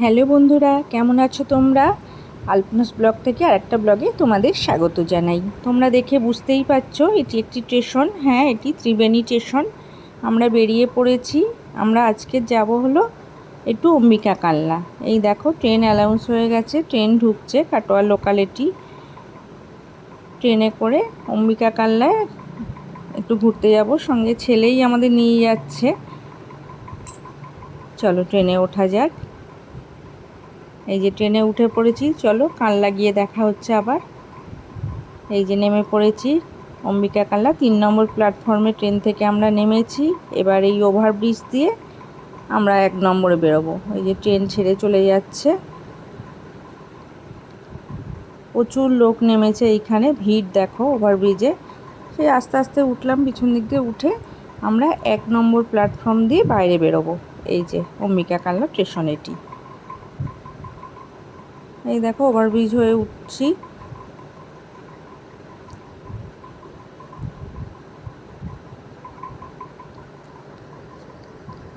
Hello বন্ধুরা, কেমন আছো তোমরা? আলপনাস ব্লগ থেকে আরেকটা ব্লগে তোমাদের স্বাগত জানাই। তোমরা দেখে বুঝতেই পারছ, এটি একটি স্টেশন। হ্যাঁ এটি ত্রিবেণী স্টেশন। আমরা বেরিয়ে পড়েছি। আমরা আজকে যাব হলো একটু অম্বিকা কাল্লা। এই দেখো, ট্রেন অ্যালাউন্স হয়ে গেছে, ট্রেন ঢুকছে, কাটোয়া লোকালিটি ট্রেনে করে অম্বিকা কাল্লায় একটু ঘুরতে যাব। সঙ্গে ছেলেই আমাদের নিয়ে যাচ্ছে। চলো, ট্রেনে ওঠা যাক। এই যে ট্রেনে উঠে পড়েছি, চলো কাল্লা গিয়ে দেখা হচ্ছে আবার। এই যে নেমে পড়েছি, অম্বিকা কাল্লা তিন নম্বর প্ল্যাটফর্মে ট্রেন থেকে আমরা নেমেছি। এবার এই ওভারব্রিজ দিয়ে আমরা এক নম্বরে বেরোবো। এই যে ট্রেন ছেড়ে চলে যাচ্ছে। প্রচুর লোক নেমেছে এইখানে, ভিড় দেখো ওভারব্রিজে। সেই আস্তে আস্তে উঠলাম, পিছন দিক দিয়ে উঠে আমরা এক নম্বর প্ল্যাটফর্ম দিয়ে বাইরে বেরোবো। এই যে অম্বিকা কাল্লা স্টেশন এটি। এই দেখো ওভারব্রিজ হয়ে উঠছি।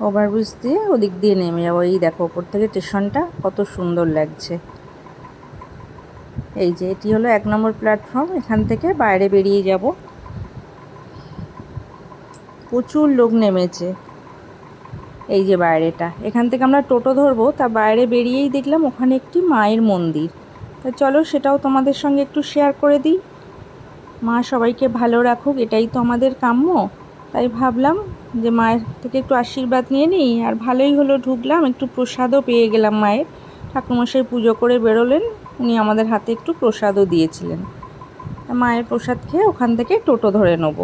ওভারব্রিজ দিয়ে ওদিক দিয়ে নেমে যাব। এই দেখো, ওপর থেকে স্টেশনটা কত সুন্দর লাগছে। এই যে, এটি হলো এক নম্বর প্ল্যাটফর্ম এখান থেকে বাইরে বেরিয়ে যাব। প্রচুর লোক নেমেছে। এই যে বাইরেটা। এখান থেকে আমরা টোটো ধরবো, তা বাইরে বেরিয়েই দেখলাম ওখানে একটি মায়ের মন্দির। তা চলো সেটাও তোমাদের সঙ্গে একটু শেয়ার করে দিই। মা সবাইকে ভালো রাখুক, এটাই তো আমাদের কাম্য। তাই ভাবলাম যে মায়ের থেকে একটু আশীর্বাদ নিয়ে নিই, আর ভালোই হলো ঢুকলাম, একটু প্রসাদও পেয়ে গেলাম মায়ের। ঠাকুরমশাই পুজো করে বেরোলেন, উনি আমাদের হাতে একটু প্রসাদও দিয়েছিলেন। মায়ের প্রসাদ খেয়ে ওখান থেকে টোটো ধরে নেব।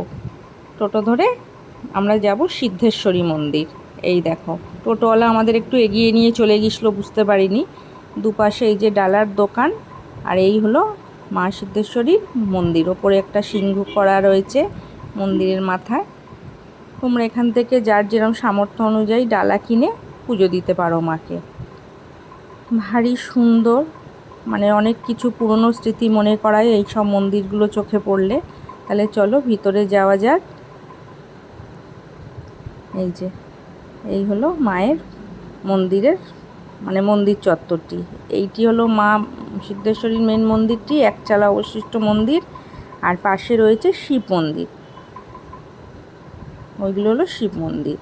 টোটো ধরে আমরা যাব সিদ্ধেশ্বরী মন্দির। এই দেখো, টোটোওয়ালা আমাদের একটু এগিয়ে নিয়ে চলে গেছিল বুঝতে পারিনি। দুপাশে এই যে ডালার দোকান, আর এই হলো মা সিদ্ধেশ্বরীর মন্দির। ওপরে একটা সিংহ করা রয়েছে মন্দিরের মাথায়। তোমরা এখান থেকে যার যেরকম সামর্থ্য অনুযায়ী ডালা কিনে পুজো দিতে পারো মাকে। ভারী সুন্দর মানে অনেক কিছু পুরনো স্মৃতি মনে করায় এই সব মন্দিরগুলো চোখে পড়লে। তাহলে চলো ভিতরে যাওয়া যাক। এই যে এই হলো মায়ের মন্দিরের মানে মন্দির চত্বরটি। এইটি হলো মা সিদ্ধেশ্বরীর মেন মন্দিরটি একচালা অবশিষ্ট মন্দির, আর পাশে রয়েছে শিব মন্দির। ওইগুলো হলো শিব মন্দির।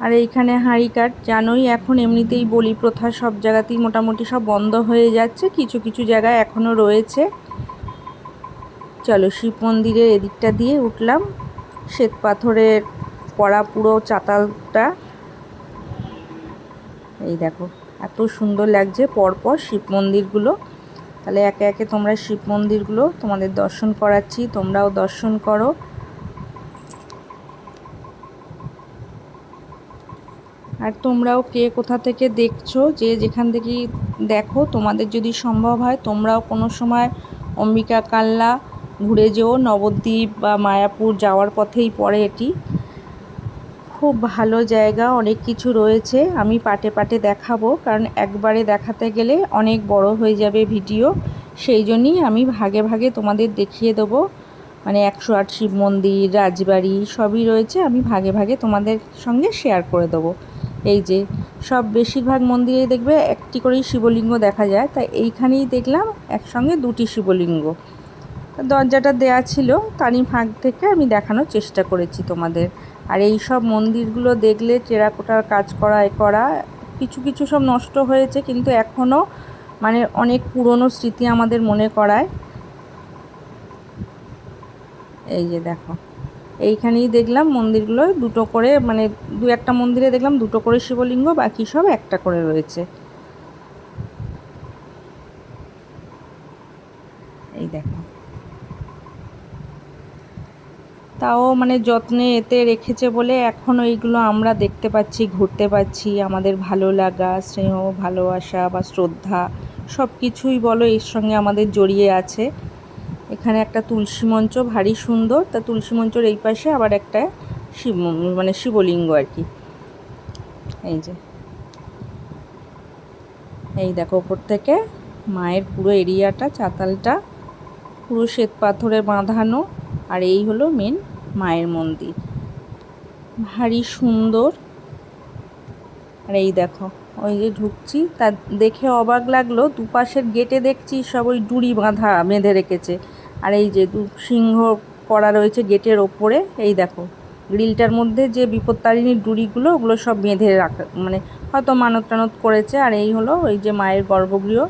আর এইখানে হাঁড়ি কাঠ জানোই, এখন এমনিতেই বলি প্রথা সব জায়গাতেই মোটামুটি সব বন্ধ হয়ে যাচ্ছে, কিছু কিছু জায়গায় এখনও রয়েছে। চলো শিব মন্দিরের এদিকটা দিয়ে উঠলাম। শ্বেত পাথরের করা পুরো চাতালটা। এই দেখো, এত সুন্দর লাগছে। পরপর শিব মন্দিরগুলো। তাহলে একে একে তোমরা শিব মন্দিরগুলো তোমাদের দর্শন করাচ্ছি, তোমরাও দর্শন করো। আর তোমরাও কে কোথা থেকে দেখছ, যে যেখান থেকে দেখো, তোমাদের যদি সম্ভব হয় তোমরাও কোনো সময় অম্বিকা কাল্লা ঘুরে যেও। নবদ্বীপ বা মায়াপুর যাওয়ার পথেই পড়ে এটি। খুব ভালো জায়গা, অনেক কিছু রয়েছে। আমি পাটে পাটে দেখাবো, কারণ একবারে দেখাতে গেলে অনেক বড় হয়ে যাবে ভিডিও। সেই জন্যই আমি ভাগে ভাগে তোমাদের দেখিয়ে দেবো। মানে একশো আট শিব মন্দির, রাজবাড়ি সবই রয়েছে, আমি ভাগে ভাগে তোমাদের সঙ্গে শেয়ার করে দেবো। এই যে, সব বেশিরভাগ মন্দিরে দেখবে একটি করেই শিবলিঙ্গ দেখা যায়। তাই এইখানেই দেখলাম একসঙ্গে দুটি শিবলিঙ্গ। দরজাটা দেয়া ছিল তারই ফাঁক থেকে আমি দেখানোর চেষ্টা করেছি তোমাদের। আর এই সব মন্দিরগুলো দেখলে, টেরাকোটার কাজ করা, এ করা, কিছু কিছু সব নষ্ট হয়েছে, কিন্তু এখনও মানে অনেক পুরনো স্মৃতি আমাদের মনে করায়। এই যে দেখো, এইখানেই দেখলাম মন্দিরগুলো, দুটো করে মানে দু একটা মন্দিরে দেখলাম দুটো করে শিবলিঙ্গ, বাকি সব একটা করে রয়েছে এই দেখো তাও মানে যত্নে এতে রেখেছে বলে এখনও এইগুলো আমরা দেখতে পাচ্ছি, ঘুরতে পাচ্ছি। আমাদের ভালো লাগা, স্নেহ, ভালোবাসা বা শ্রদ্ধা সব কিছুই বলো এর সঙ্গে আমাদের জড়িয়ে আছে। এখানে একটা তুলসী মঞ্চ ভারী সুন্দর, তা তুলসী মঞ্চর এই পাশে আবার একটা শিব মানে শিবলিঙ্গ আর কি। এই যে। এই দেখো ওপর থেকে মায়ের পুরো এরিয়াটা, চাতালটা, পুরো শ্বেত পাথরে বাঁধানো, আর এই হলো মেন মায়ের মন্দির। ভারী সুন্দর। আর এই দেখো, ওই যে ঢুকছি, তা দেখে অবাক লাগল, দুপাশের গেটে দেখছি সব ওই ডুরি বাঁধা বেঁধে রেখেছে। আর এই যে দু সিংহ করা রয়েছে গেটের ওপরে, এই দেখো, গ্রিলটার মধ্যে যে বিপত্তারিণীর ডুরিগুলো, ওগুলো সব বেঁধে রাখা মানে হয়তো মানত টানত করেছে। আর এই হলো ওই যে মায়ের গর্ভগৃহ।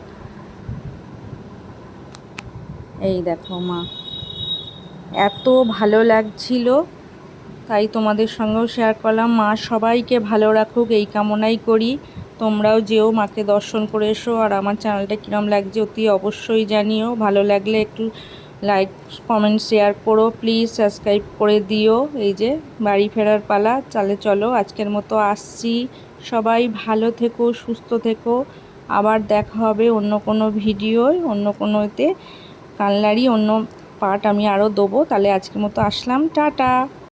এই দেখো মা। এত ভালো লাগছিল। তাই তোমাদের সঙ্গেও শেয়ার করলাম। মা সবাইকে ভালো রাখুক, এই কামনাই করি। তোমরাও যেও, মাকে দর্শন করে এসো। আর আমার চ্যানেলটা কীরম লাগছে অতি অবশ্যই জানিও। ভালো লাগলে একটু লাইক কমেন্ট শেয়ার করো। প্লিজ সাবস্ক্রাইব করে দিও। এই যে বাড়ি ফেরার পালা চালে চলো আজকের মতো আসছি। সবাই ভালো থেকো, সুস্থ থেকো। আবার দেখা হবে অন্য কোনো ভিডিওয় অন্য কোনোতে। কানলারই অন্য পার্ট আমি আরও দেবো তাহলে আজকের মতো আসলাম টাটা।